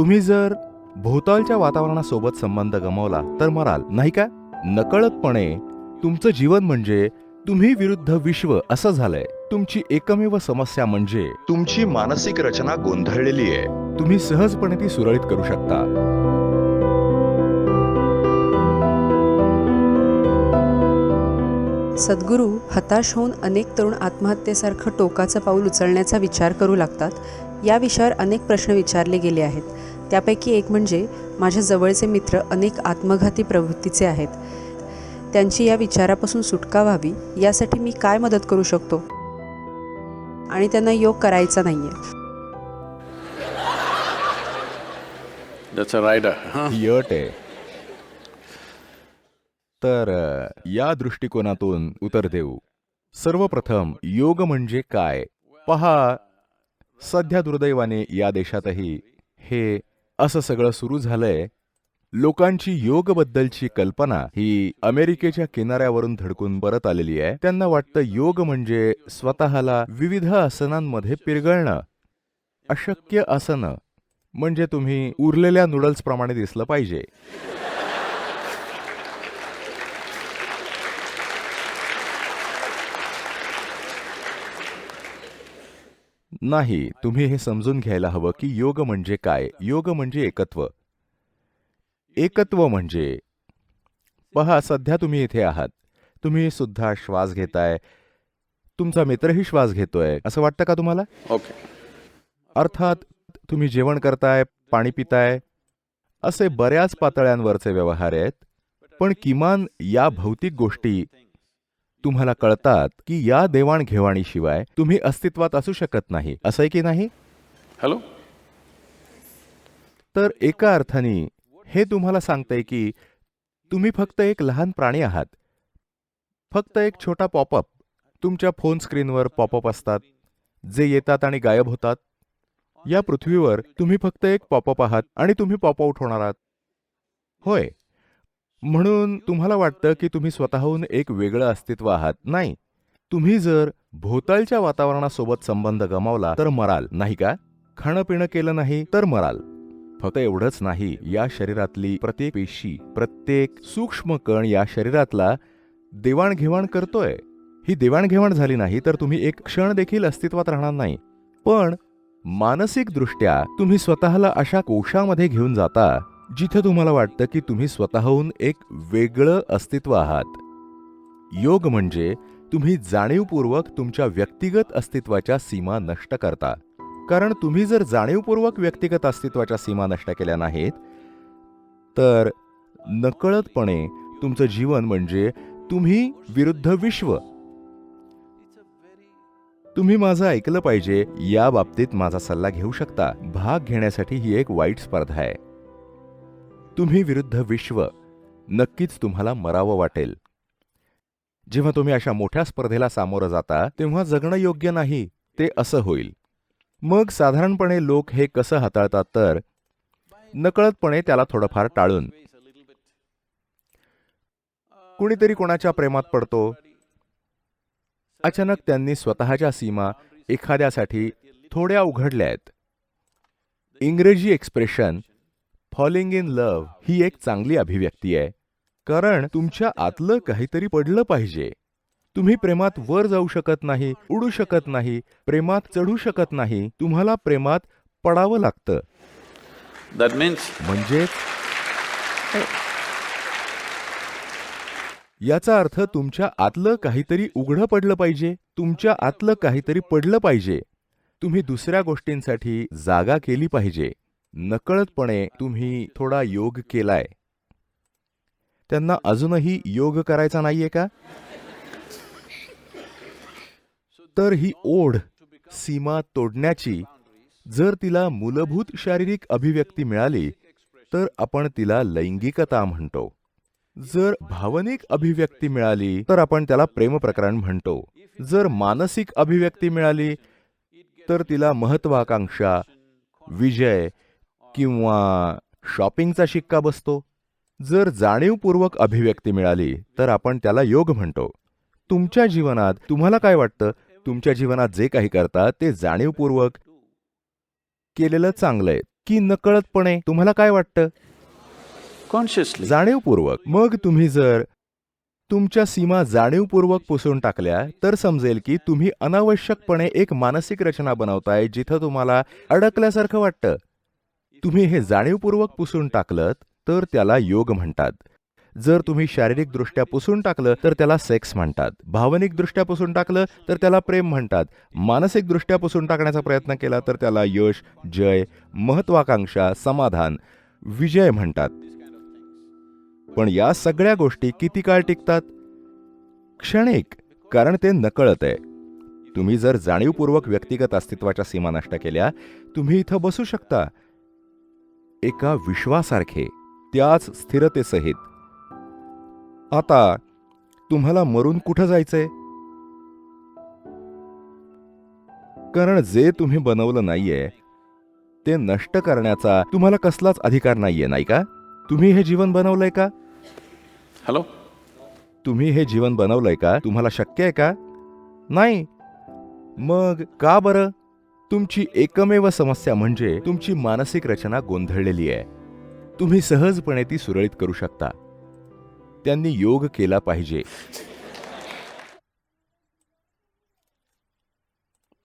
तुम्ही जर भोवतालच्या वातावरणासोबत संबंध गमावला तर मराल नाही का? नकळतपणे तुमचं जीवन म्हणजे तुम्ही विरुद्ध विश्व असं झालंय. तुमची एकमेव समस्या म्हणजे तुमची मानसिक रचना गोंधळलेली आहे. तुम्ही सहजपणे ती सुरळीत करू शकता. सद्गुरू हताश होऊन अनेक तरुण आत्महत्येसारखं टोकाचं पाऊल उचलण्याचा विचार करू लागतात. या विषयावर अनेक प्रश्न विचारले गेले आहेत. त्यापैकी एक म्हणजे माझ्या जवळचे मित्र अनेक आत्मघाती प्रवृत्तीचे आहेत. त्यांची या विचारापासून सुटका व्हावी यासाठी मी काय मदत करू शकतो? आणि त्यांना योग करायचा नाही आहे? ही तर अ, या दृष्टिकोनातून उत्तर देऊ. सर्वप्रथम योग म्हणजे काय? पहा सध्या दुर्दैवाने या देशातही हे असं सगळं सुरू झालंय. लोकांची योगबद्दलची कल्पना ही अमेरिकेच्या किनाऱ्यावरून धडकून परत आलेली आहे. त्यांना वाटतं योग म्हणजे स्वतःला विविध आसनांमध्ये पिरगळणं. अशक्य आसनं म्हणजे तुम्ही उरलेल्या नूडल्स प्रमाणे दिसलं पाहिजे. नाही तुम्ही हे समजून घ्यायला हवं की योग म्हणजे काय? योग म्हणजे एकत्व. एकत्व म्हणजे पहा सध्या तुम्ही इथे आहात. तुम्ही सुद्धा श्वास घेताय. तुमचा मित्रही श्वास घेतोय. असं वाटतं का तुम्हाला? Okay. अर्थात तुम्ही जेवण करताय पाणी पिताय. असे बऱ्याच पातळ्यांवरचे व्यवहार आहेत. पण किमान या भौतिक गोष्टी तुम्हाला कळतात की या देवाणघेवाणीशिवाय तुम्ही अस्तित्वात असू शकत नाही. असंय की नाही? Hello? तर एका अर्थाने हे तुम्हाला सांगतंय की तुम्ही फक्त एक लहान प्राणी आहात. फक्त एक छोटा पॉपअप तुमच्या फोन स्क्रीनवर पॉपअप असतात जे येतात आणि गायब होतात. या पृथ्वीवर तुम्ही फक्त एक पॉपअप आहात आणि तुम्ही पॉपआउट होणार आहात. होय. म्हणून तुम्हाला वाटतं की तुम्ही स्वतःहून एक वेगळं अस्तित्व आहात? नाही. तुम्ही जर भोवतालच्या वातावरणासोबत संबंध गमावला तर मराल नाही का? खाणं पिणं केलं नाही तर मराल. फक्त एवढंच नाही या शरीरातली प्रत्येक पेशी प्रत्येक सूक्ष्म कण या शरीरातला देवाणघेवाण करतोय. ही देवाणघेवाण झाली नाही तर तुम्ही एक क्षण देखील अस्तित्वात राहणार नाही. पण मानसिकदृष्ट्या तुम्ही स्वतःला अशा कोशामध्ये घेऊन जाता जिथे तुम्हाला वाटतं की तुम्ही स्वतःहून एक वेगळं अस्तित्व आहात. योग म्हणजे तुम्ही जाणीवपूर्वक तुमच्या व्यक्तिगत अस्तित्वाच्या सीमा नष्ट करता. कारण तुम्ही जर जाणीवपूर्वक व्यक्तिगत अस्तित्वाच्या सीमा नष्ट केल्या नाहीत तर नकळतपणे तुमचं जीवन म्हणजे तुम्ही विरुद्ध विश्व. तुम्ही माझं ऐकलं पाहिजे या बाबतीत माझा सल्ला घेऊ शकता. भाग घेण्यासाठी ही एक वाईट स्पर्धा आहे. तुम्ही विरुद्ध विश्व नक्कीच तुम्हाला मरावं वाटेल. जेव्हा तुम्ही अशा मोठ्या स्पर्धेला सामोरं जाता तेव्हा जगणं योग्य नाही ते असं होईल. मग साधारणपणे लोक हे कसं हाताळतात तर नकळतपणे त्याला थोडंफार टाळून. कुणीतरी कोणाच्या प्रेमात पडतो. अचानक त्यांनी स्वतःच्या सीमा एखाद्यासाठी थोड्या उघडल्या आहेत. इंग्रजी एक्सप्रेशन फॉलिंग इन लव्ह ही एक चांगली अभिव्यक्ती आहे. कारण तुमच्या आतलं काहीतरी पडलं पाहिजे. तुम्ही प्रेमात वर जाऊ शकत नाही उडू शकत नाही प्रेमात चढू शकत नाही तुम्हाला प्रेमात पडावं लागतं. That means म्हणजेच याचा अर्थ तुमच्या आतलं काहीतरी उघडं पडलं पाहिजे तुमच्या आतलं काहीतरी पडलं पाहिजे. तुम्ही दुसऱ्या गोष्टींसाठी जागा केली पाहिजे. नकळतपणे तुम्ही थोडा योग केलाय. त्यांना अजूनही योग करायचा नाहीये का? तर ही ओढ सीमा तोडण्याची जर तिला मूलभूत शारीरिक अभिव्यक्ती मिळाली तर आपण तिला लैंगिकता म्हणतो. जर भावनिक अभिव्यक्ती मिळाली तर आपण त्याला प्रेम प्रकरण म्हणतो. जर मानसिक अभिव्यक्ती मिळाली तर तिला महत्वाकांक्षा विजय किंवा शॉपिंगचा शिक्का बसतो? जर जाणीवपूर्वक अभिव्यक्ती मिळाली तर आपण त्याला योग म्हणतो. तुमच्या जीवनात तुम्हाला काय वाटतं? तुमच्या जीवनात जे काही करता ते जाणीवपूर्वक केलेलं चांगलंय की नकळतपणे तुम्हाला काय वाटतं? Consciously. जाणीवपूर्वक. मग तुम्ही जर तुमच्या सीमा जाणीवपूर्वक पुसून टाकल्या तर समजेल की तुम्ही अनावश्यकपणे एक मानसिक रचना बनवताय जिथं तुम्हाला अडकल्यासारखं वाटतं. तुम्ही हे जाणीवपूर्वक पुसून टाकलं तर त्याला योग म्हणतात. जर तुम्ही शारीरिकदृष्ट्या पुसून टाकलं तर त्याला सेक्स म्हणतात. भावनिकदृष्ट्या पुसून टाकलं तर त्याला प्रेम म्हणतात. मानसिकदृष्ट्या पुसून टाकण्याचा प्रयत्न केला तर त्याला यश जय महत्वाकांक्षा समाधान विजय म्हणतात. पण या सगळ्या गोष्टी किती काळ टिकतात? क्षणिक कारण ते नकळत आहे. तुम्ही जर जाणीवपूर्वक व्यक्तिगत अस्तित्वाच्या सीमा नष्ट केल्या तुम्ही इथं बसू शकता. एका विश्वासारखे त्याच स्थिरतेसहित. आता तुम्हाला मरून कुठं जायचंय? कारण जे तुम्ही बनवलं नाहीये ते नष्ट करण्याचा तुम्हाला कसलाच अधिकार नाहीये नाही का? तुम्ही हे जीवन बनवलंय का? Hello? तुम्ही हे जीवन बनवलंय का? तुम्हाला शक्य आहे का? नाही. मग का बरं? तुमची एकमेव समस्या म्हणजे तुमची मानसिक रचना गोंधळलेली आहे. तुम्ही सहजपणे ती सुरळीत करू शकता. त्यांनी योग केला पाहिजे.